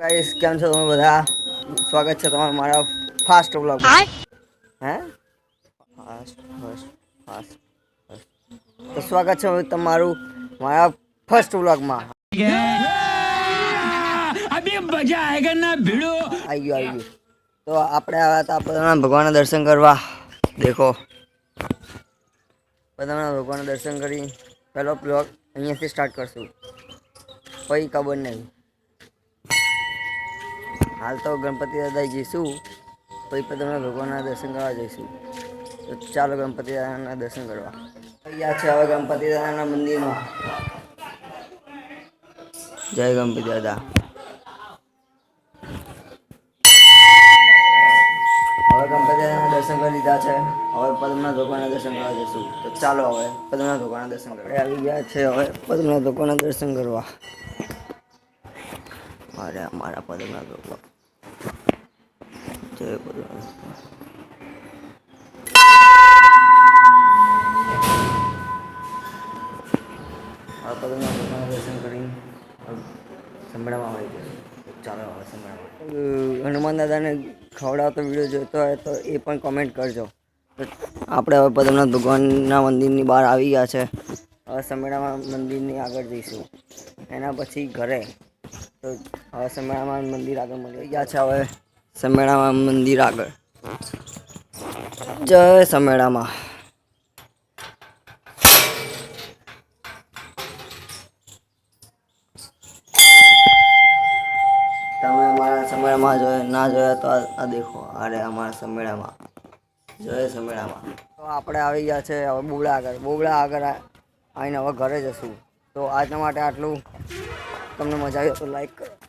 Guys કેમ છો તમે બધા? સ્વાગત છે તમારા મારા ફાસ્ટ વ્લોગ હે? ફાસ્ટ ફર્સ્ટ ફાસ્ટ તો સ્વાગત છે તમારું મારા ફર્સ્ટ વ્લોગમાં અભી મજા આયેગા ના ભીડો આવી ગયો આવી ગયો. તો આપણે આવ્યા હતા પોતાના ભગવાનના દર્શન કરવા. દેખો. પોતાના ભગવાનના દર્શન કરી. પહેલો બ્લોગ અહીંયાથી સ્ટાર્ટ કરશું. કોઈ ખબર નહીં. હાલ તો ગણપતિ દાદા જઈશું, પછી બધાના ભગવાનના દર્શન કરવા જઈશું. તો ચાલો ગણપતિ દાદાના દર્શન કરવા. અહીંયા છે હવે ગણપતિ દાદાના મંદિરમાં. જય ગણપતિ દાદા. હવે ગણપતિ દાદાના દર્શન કરી લીધા છે. હવે પદ્મનાથ ભગવાનના દર્શન કરવા જઈશું. તો ચાલો હવે પદ્મનાથ ભગવાનના દર્શન કરવા. આવી ગયા છે હવે પદ્મનાથ ભગવાનના દર્શન કરવા. અરે મારા પદ્મનાથ ભગવાન. જય બધા. હવે પદ્મનાથ દર્શન કરીને સંભળાવવા આવી ગયો ચાલો હનુમાન દાદાને ખવડાવતો વીડિયો જોઈતો હોય તો એ પણ કોમેન્ટ કરજો. આપણે હવે પદ્મનાથ ભગવાનના મંદિરની બહાર આવી ગયા છે. હવે સંમેળામાં મંદિરની આગળ જઈશું. એના પછી ઘરે તો હવે સંમેળામાં મંદિર આગળ મળી ગયા છે હવે. સંમેળામાં મંદિર આગળ. જય સમેળામાં. તમે અમારા સમેળામાં જોયા, ના જોયા તો આ દેખો અરે અમારા સમેળામાં. જય સમેળામાં. તો આપણે આવી ગયા છે હવે બોબડા આગળ. બોબડા આગળ આવીને હવે ઘરે જશું. તો આજના માટે આટલું. તમને મજા આવી તો લાઈક કરો.